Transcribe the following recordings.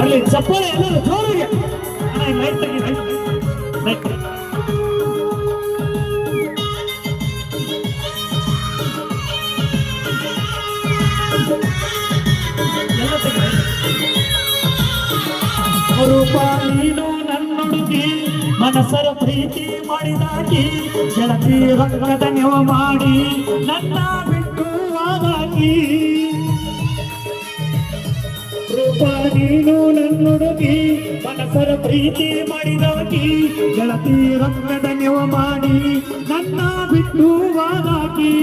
ಅಲ್ಲಿ ಚಪ್ಪಲಿ ಎಲ್ಲರೂ ಜೋರಿಗೆ. ರೂಪ ನೀನು ನನ್ನೊಡುಗಿ ಮನಸರ ಪ್ರೀತಿ ಮಾಡಿದಾಗಿ ಗೆಳತಿ ರಂಗದ ನೀವು ಮಾಡಿ, ನನ್ನ ರೂಪ ನೀನು ನನ್ನೊಡುಗಿ ಮನಸರ ಪ್ರೀತಿ ಮಾಡಿದಾಕಿ ಗೆಳತಿ ರಂಗದ ನೆವ ಮಾಡಿ ನನ್ನ ಬಿಟ್ಟು ವಾದಾಕಿ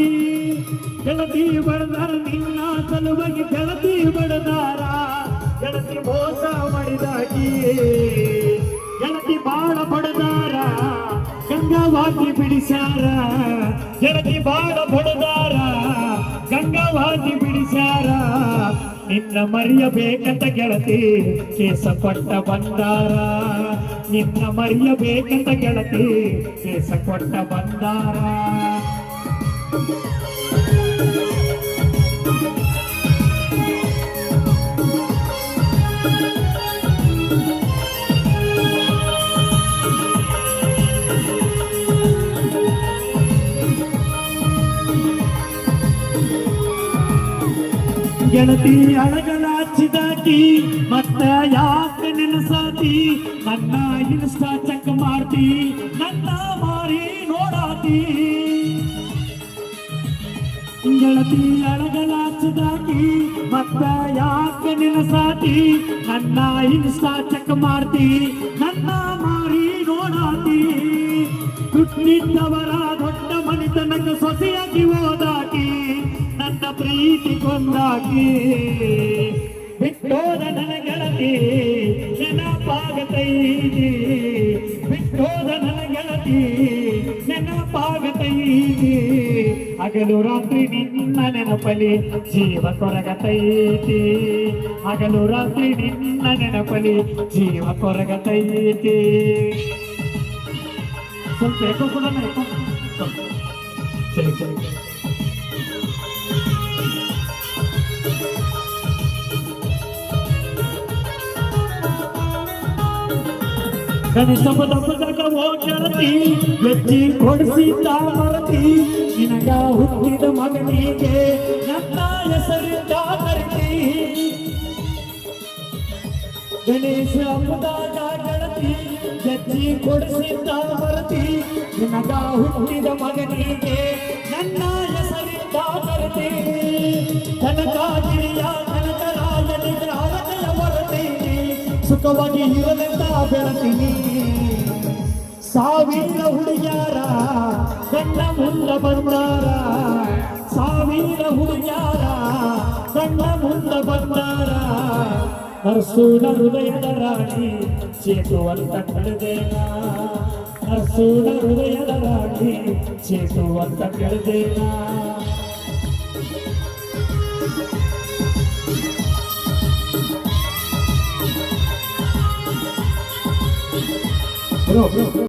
ಗೆಳತಿ ಬಡದಾರ, ನಿನ್ನ ಸಲುವಾಗಿ ಗೆಳತಿ ಬಡದಾರ. ಗೆಳತಿ ಮೋಸ ಮಾಡಿದಾಕಿ. ಗೆಳತಿ ಬಾಳ ಬಡದಾರ, ಗಂಗಾವಾಗಿ ಬಿಡಿಸ್ಯಾರ. ಗೆಳತಿ ಬಾಳ ಬಡದಾರ. ಗಂಗಾವಾಗಿ ಬಿಡಿಸ್ಯಾರ? ನಿನ್ನ ಮರೆಯಬೇಕಂತ ಗೆಳತಿ ಕೇಸ ಕೊಟ್ಟ ಬಂದಾರ? ನಿನ್ನ ಮರೆಯಬೇಕಂತ ಗೆಳತಿ ಕೇಸ ಕೊಟ್ಟ ಬಂದಾರ? ಗೆಳತಿ ಅಳಗಲಾಚಿದಾಕಿ ಮತ್ತ ಯಾಕೆ ನೆನಸಾತಿ ನನ್ನ ಇನ್ಸ್ಟಾ ಚೆಕ್ ಮಾಡ್ತಿ, ನನ್ನ ಮಾರಿ ನೋಡಾತಿ. ಗೆಳತಿ ಅಳಗಲ ಹಚ್ಚಿದಾಕಿ ಮತ್ತ ಯಾಕೆ ನೆನಸಾತಿ ನನ್ನ ಇನ್ಸ್ಟಾ ಚೆಕ್ ಮಾಡ್ತಿ, ನನ್ನ ಮಾರಿ ನೋಡಾತಿ. ಕುಟ್ಟಿದ್ದವರ ದೊಡ್ಡ ಮನಿತನಕ್ಕೆ ಸೊಸೆಯಾಗಿ ನನ್ನ ಪ್ರೀತಿ ಕೊಂದಾಕಿ ಬಿಟ್ಟೋದ ನನ್ನ ಗೆಳತಿ ನೆನಪಾಗತೈತಿ ಬಿಟ್ಟೋದ ನನ್ನ ಗೆಳತಿ ನೆನಪಾಗತೈತಿ ಹಗಲು ರಾತ್ರಿ ನಿನ್ನ ನೆನಪಲಿ ಜೀವ ಕೊರಗತೈತಿ ಹಗಲು ರಾತ್ರಿ ನಿನ್ನ ನೆನಪಲಿ ಜೀವ ಕೊರಗತೈತಿ ಸ್ವಲ್ಪ ಏಕೋ ಕೂಡ ಏಕೋ ಸ್ವಲ್ಪ. ಸರಿ ಸರಿ ಗಣೇಶ ಹಬ್ಬದಾಗ ಹೋಗಿ ಗೆಜ್ಜಿ ಕೊಡಿಸಿದ್ದ ಮರತಿ ನಿನಗ ಹುಟ್ಟಿದ ಮಗನಿಗೆ ನನ್ನ ಹೆಸರಿದ್ದ ಕರಿತಿ. ಗಣೇಶ ಹಬ್ಬದಾಗ ಗೆಳತಿ ಗೆಜ್ಜಿ ಕೊಡಿಸಿದ್ದ ಮರತಿ ನಿನಗ ಹುಟ್ಟಿದ ಮಗನಿಗೆ ನನ್ನ ಸುಖವಾಗಿ ಇರಲೆಂದ ಬೆಳತೀನಿ ಸಾವಿರ ಹುಡುಗ್ಯಾರ ಕಣ್ಣ ಮುಂದ ಬಂದಾರ. ಸಾವಿರ ಹುಡುಗ್ಯಾರ ಕಣ್ಣ ಮುಂದ ಬಂದಾರ. ಅರ್ಸೂನ ಹೃದಯದ ರಾಣಿ, ಚೇತುವಂತ ಕಳೆದೇನ ಅರ್ಸೂನ ಹೃದಯದ ರಾಣಿ, ಚೇತುವಂತ ಕಳೆದೇನ 不用不用